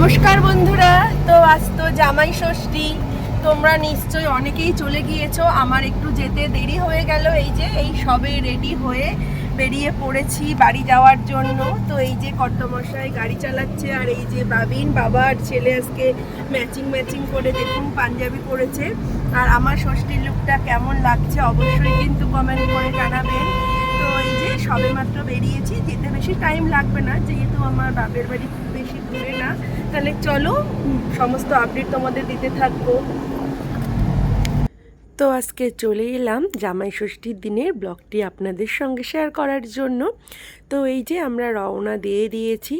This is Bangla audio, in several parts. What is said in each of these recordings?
নমস্কার বন্ধুরা। তো আজ তো জামাই ষষ্ঠী। তোমরা নিশ্চয়ই অনেকেই চলে গিয়েছো। আমার একটু যেতে দেরি হয়ে গেল। এই যে, এই সবে রেডি হয়ে বেরিয়ে পড়েছি বাড়ি যাওয়ার জন্য। তো এই যে কর্তমশাই গাড়ি চালাচ্ছে আর এই যে বাবিন বাবা আর ছেলে আজকে ম্যাচিং ম্যাচিং করে দেখুন, পাঞ্জাবি পরেছে। আর আমার ষষ্ঠীর লুকটা কেমন লাগছে অবশ্যই কিন্তু কমেন্ট করে জানাবেন। তো এই যে সবে মাত্র বেরিয়েছি। যেতে বেশি টাইম লাগবে না, যেহেতু আমার বাপের বাড়ি খুব বেশি দূরে না। তাহলে চলো, সমস্ত আপডেট তোমাদের দিতে থাকব। তো আজকে চলে এলাম জামাই ষষ্ঠীর দিনের ব্লগটি আপনাদের সঙ্গে শেয়ার করার জন্য। তো এই যে আমরা রওনা দিয়ে দিয়েছি,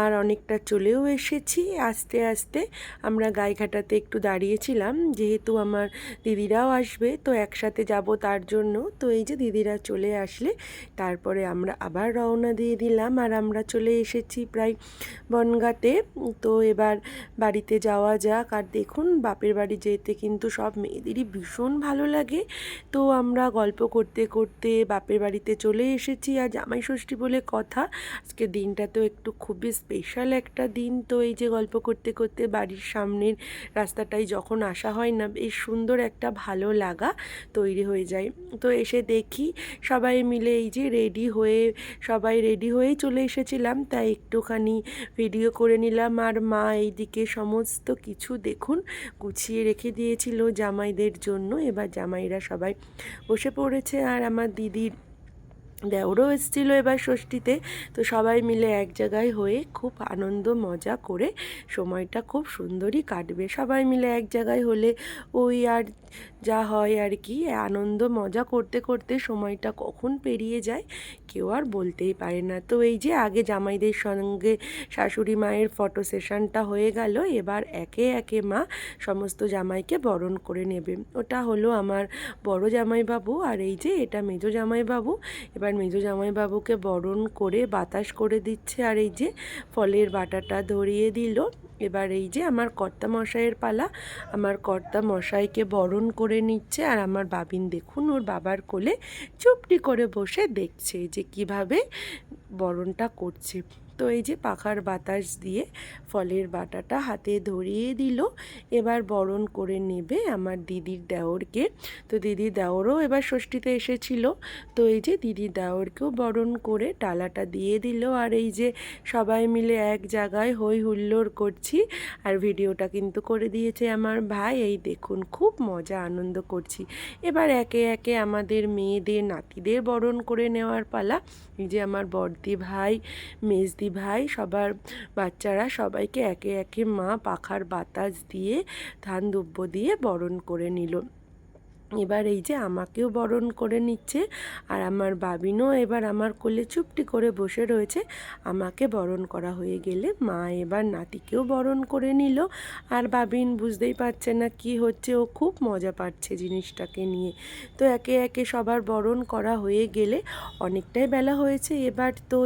আর অনেকটা চলেও এসেছি। আস্তে আস্তে আমরা গাইঘাটাতে একটু দাঁড়িয়েছিলাম, যেহেতু আমার দিদিরাও আসবে, তো একসাথে যাব তার জন্য। তো এই যে দিদিরা চলে আসলে তারপরে আমরা আবার রওনা দিয়ে দিলাম, আর আমরা চলে এসেছি প্রায় বনগাঁতে। তো এবার বাড়িতে যাওয়া যাক, আর দেখুন বাপের বাড়ি যেতে কিন্তু সব মেয়েদেরই ভীষণ ভালো লাগে। তো আমরা গল্প করতে করতে বাপের বাড়িতে চলে এসেছি, আর জামাই ষষ্ঠী বলে কথা। আজকে দিনটা তো একটু খুবই স্পেশাল একটা দিন। তো এই যে গল্প করতে করতে বাড়ির সামনের রাস্তাটাই যখন আসা হয় না, বেশ সুন্দর একটা ভালো লাগা তৈরি হয়ে যায়। তো এসে দেখি সবাই মিলে এই যে রেডি হয়ে, সবাই রেডি হয়েই চলে এসেছিলাম। তাই একটুখানি ভিডিও করে নিলাম। আর মা এইদিকে সমস্ত কিছু দেখুন, গুছিয়ে রেখে দিয়েছিল জামাইদের জন্য। এবার জামাইরা সবাই বসে পড়েছে। আর আমার দিদির দেওরও এসেছিল এবার ষষ্ঠীতে। তো সবাই মিলে এক জায়গায় হয়ে খুব আনন্দ, মজা করে সময়টা খুব সুন্দরই কাটবে। সবাই মিলে এক জায়গায় হলে ওই আর যা হয় আর কি, আনন্দ, মজা করতে করতে সময়টা কখন পেরিয়ে যায় কেউ আর বলতেই পারে না। তো এই যে আগে জামাইদের সঙ্গে শাশুড়ি মায়ের ফটো সেশনটা হয়ে গেল, এবার একে একে মা সমস্ত জামাইকে বরণ করে নেবে। ওটা হলো আমার বড় জামাইবাবু আর এই যে এটা মেজো জামাইবাবু। এবার মেজো জামাইবাবুকে বরণ করে বাতাস করে দিচ্ছে আর এই যে ফলের বাটাটা ধরিয়ে দিল। এবার এই যে আমার কর্তা মশাইয়ের পালা। আমার কর্তা মশাইকে বরণ করে নিচ্ছে আর আমার বাবিন দেখুন ওর বাবার কোলে চুপটি করে বসে দেখছে যে কীভাবে বরণটা করছে। তো এই যে পাখার বাতাস দিয়ে ফলের বাটাটা হাতে ধরিয়ে দিল। এবার বরণ করে নেবে আমার দিদির দেওরকে। তো দিদির দেওরও এবার ষষ্ঠীতে এসেছিল। তো এই যে দিদি দেওরকেও বরণ করে ডালাটা দিয়ে দিল। আর এই যে সবাই মিলে এক জায়গায় হই হুল্লোড় করছি। আর ভিডিওটা কিন্তু করে দিয়েছে আমার ভাই। এই দেখুন, খুব মজা, আনন্দ করছি। এবার একে একে আমাদের মেয়েদের, নাতিদের বরণ করে নেওয়ার পালা। এই যে আমার বড়দি ভাই, মেজদি ভাই, সবার বাচ্চারা সবাইকে একে একে মা পাখার বাতাস দিয়ে, ধান দুব্য দিয়ে বরণ করে নিল। এবার এই যে আমাকেও বরণ করে নিচ্ছে আর আমার বাবিনও এবার আমার কোলে চুপটি করে বসে রয়েছে। আমাকে বরণ করা হয়ে গেলে মা এবার নাতিকেও বরণ করে নিল। আর বাবিন বুঝতেই পারছে না কি হচ্ছে, ও খুব মজা পাচ্ছে জিনিসটাকে নিয়ে। তো একে একে সবার বরণ করা হয়ে গেলে অনেকটাই বেলা হয়েছে। এবার তো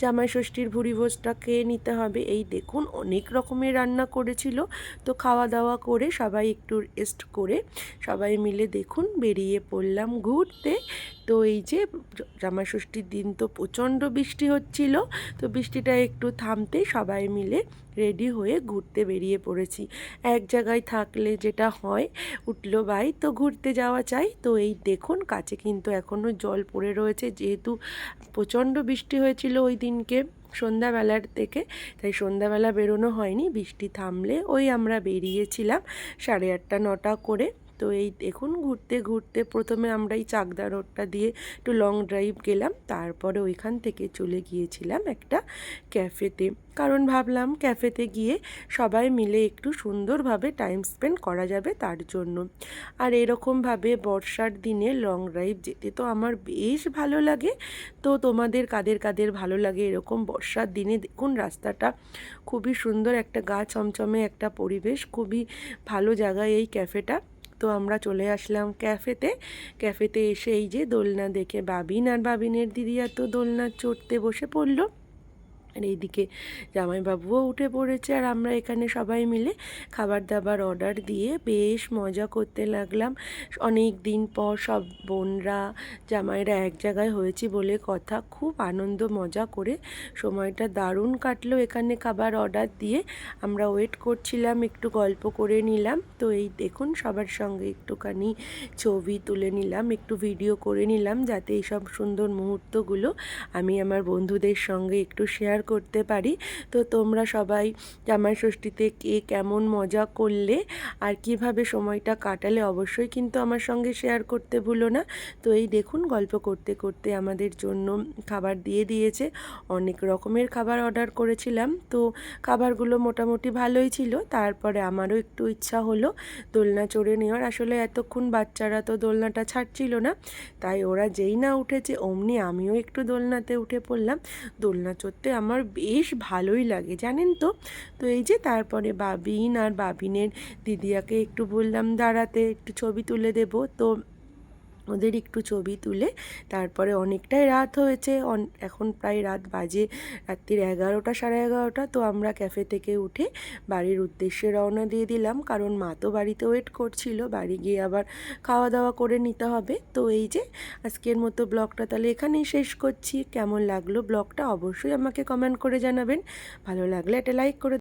জামাই ষষ্ঠীর ভুড়ি ভোজটা খেয়ে নিতে হবে। এই দেখুন অনেক রকমের রান্না করেছিল। তো খাওয়া দাওয়া করে সবাই একটু রেস্ট করে সবাই মিলে দেখুন, বেরিয়ে পড়লাম ঘুরতে। তো এই যে জামাই ষষ্ঠীর দিন তো প্রচণ্ড বৃষ্টি হচ্ছিল, তো বৃষ্টিটা একটু থামতে সবাই মিলে রেডি হয়ে ঘুরতে বেরিয়ে পড়েছি। এক জায়গায় থাকলে যেটা হয়, উঠল বাই, তো ঘুরতে যাওয়া চাই। তো এই দেখুন, কাছে কিন্তু এখনও জল পড়ে রয়েছে, যেহেতু প্রচণ্ড বৃষ্টি হয়েছিল ওই দিনকে, সন্ধ্যাবেলার থেকে, তাই সন্ধ্যাবেলা বেরোনো হয়নি। বৃষ্টি থামলে ওই আমরা বেরিয়েছিলাম সাড়ে আটটা, নটা করে। তো এই দেখুন, ঘুরতে ঘুরতে প্রথমে আমরা এই চাকদা রোডটা দিয়ে একটু লং ড্রাইভ গেলাম। তারপরে ওইখান থেকে চলে গিয়েছিলাম একটা ক্যাফেতে কারণ ভাবলাম ক্যাফেতে গিয়ে সবাই মিলে একটু সুন্দরভাবে টাইম স্পেন্ড করা যাবে তার জন্য। আর এরকমভাবে বর্ষার দিনে লং ড্রাইভ যেতে তো আমার বেশ ভালো লাগে। তো তোমাদের কাদের কাদের ভালো লাগে এরকম বর্ষার দিনে? দেখুন, রাস্তাটা খুবই সুন্দর, একটা গা চমচমে একটা পরিবেশ, খুবই ভালো জায়গায় এই ক্যাফেটা তো আমরা চলে আসলাম ক্যাফেতে। ক্যাফেতে এসে এই যে দোলনা দেখে বাবিন আর বাবিনের দিদিয়া তো দোলনা চড়তে বসে পড়ল। আর এইদিকে জামাইবাবুও উঠে পড়েছে আর আমরা এখানে সবাই মিলে খাবার দাবার অর্ডার দিয়ে বেশ মজা করতে লাগলাম। অনেক দিন পর সব বোনরা, জামাইরা এক জায়গায় হয়েছি বলে কথা। খুব আনন্দ, মজা করে সময়টা দারুণ কাটলো এখানে খাবার অর্ডার দিয়ে। আমরা ওয়েট করছিলাম, একটু গল্প করে নিলাম। তো এই দেখুন, সবার সঙ্গে একটুখানি ছবি তুলে নিলাম, একটু ভিডিও করে নিলাম, যাতে এইসব সুন্দর মুহূর্তগুলো আমি আমার বন্ধুদের সঙ্গে একটু শেয়ার করতে পারি। তো তোমরা সবাই জামাই ষষ্ঠীতে কে কেমন মজা করলে আর কীভাবে সময়টা কাটালে অবশ্যই কিন্তু আমার সঙ্গে শেয়ার করতে ভুলো না। তো এই দেখুন, গল্প করতে করতে আমাদের জন্য খাবার দিয়ে দিয়েছে। অনেক রকমের খাবার অর্ডার করেছিলাম। তো খাবারগুলো মোটামুটি ভালোই ছিল। তারপরে আমারও একটু ইচ্ছা হলো দোলনা চড়ে নেওয়ার। আসলে এতক্ষণ বাচ্চারা তো দোলনাটা ছাড়ছিল না। তাই ওরা যেই না উঠেছে, অমনি আমিও একটু দোলনাতে উঠে পড়লাম। দোলনা চড়তে আমার বেশ ভালোই লাগে, জানেন তো? তো এই যে তারপরে বাবিন আর বাবিনের দিদিয়াকে একটু বললাম দাঁড়াতে, একটু ছবি তুলে দেব। তো ওদের একটু ছবি তুলে তারপরে অনেকটাই রাত হয়েছে। এখন প্রায় রাত বাজে রাত্রির এগারোটা, সাড়ে এগারোটা। তো আমরা ক্যাফে থেকে উঠে বাড়ির উদ্দেশ্যে রওনা দিয়ে দিলাম। কারণ মা তো বাড়িতে ওয়েট করছিল, বাড়ি গিয়ে আবার খাওয়া দাওয়া করে নিতে হবে। তো এই যে আজকের মতো ব্লগটা তাহলে এখানেই শেষ করছি। কেমন লাগল ব্লগটা অবশ্যই আমাকে কমেন্ট করে জানাবেন। ভালো লাগলে একটা লাইক করে